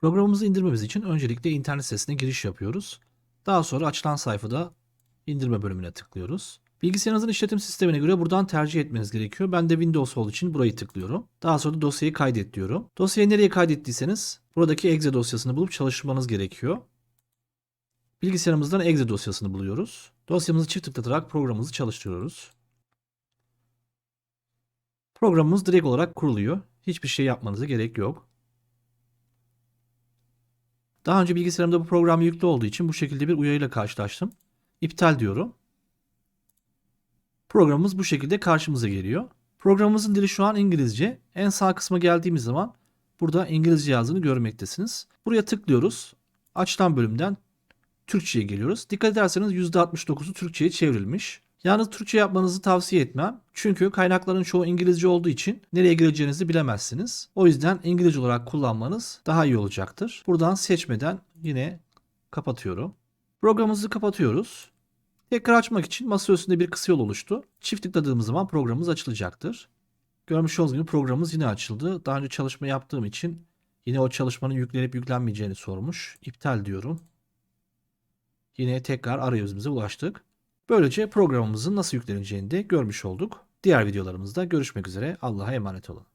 Programımızı indirmemiz için öncelikle internet sitesine giriş yapıyoruz. Daha sonra açılan sayfada indirme bölümüne tıklıyoruz. Bilgisayarınızın işletim sistemine göre buradan tercih etmeniz gerekiyor. Ben de Windows olduğu için burayı tıklıyorum. Daha sonra da dosyayı kaydet diyorum. Dosyayı nereye kaydettiyseniz buradaki exe dosyasını bulup çalıştırmanız gerekiyor. Bilgisayarımızdan exe dosyasını buluyoruz. Dosyamızı çift tıklatarak programımızı çalıştırıyoruz. Programımız direkt olarak kuruluyor. Hiçbir şey yapmanıza gerek yok. Daha önce bilgisayarımda bu program yüklü olduğu için bu şekilde bir uyarıyla karşılaştım. İptal diyorum. Programımız bu şekilde karşımıza geliyor. Programımızın dili şu an İngilizce. En sağ kısma geldiğimiz zaman burada İngilizce yazdığını görmektesiniz. Buraya tıklıyoruz. Açılan bölümden Türkçe'ye geliyoruz. Dikkat ederseniz %69'u Türkçe'ye çevrilmiş. Yalnız Türkçe yapmanızı tavsiye etmem. Çünkü kaynakların çoğu İngilizce olduğu için nereye gireceğinizi bilemezsiniz. O yüzden İngilizce olarak kullanmanız daha iyi olacaktır. Buradan seçmeden yine kapatıyorum. Programımızı kapatıyoruz. Tekrar açmak için masa üstünde bir kısa yol oluştu. Çift tıkladığımız zaman programımız açılacaktır. Görmüş olduğunuz gibi programımız yine açıldı. Daha önce çalışma yaptığım için yine o çalışmanın yüklenip yüklenmeyeceğini sormuş. İptal diyorum. Yine tekrar arayüzümüze ulaştık. Böylece programımızın nasıl yükleneceğini de görmüş olduk. Diğer videolarımızda görüşmek üzere. Allah'a emanet olun.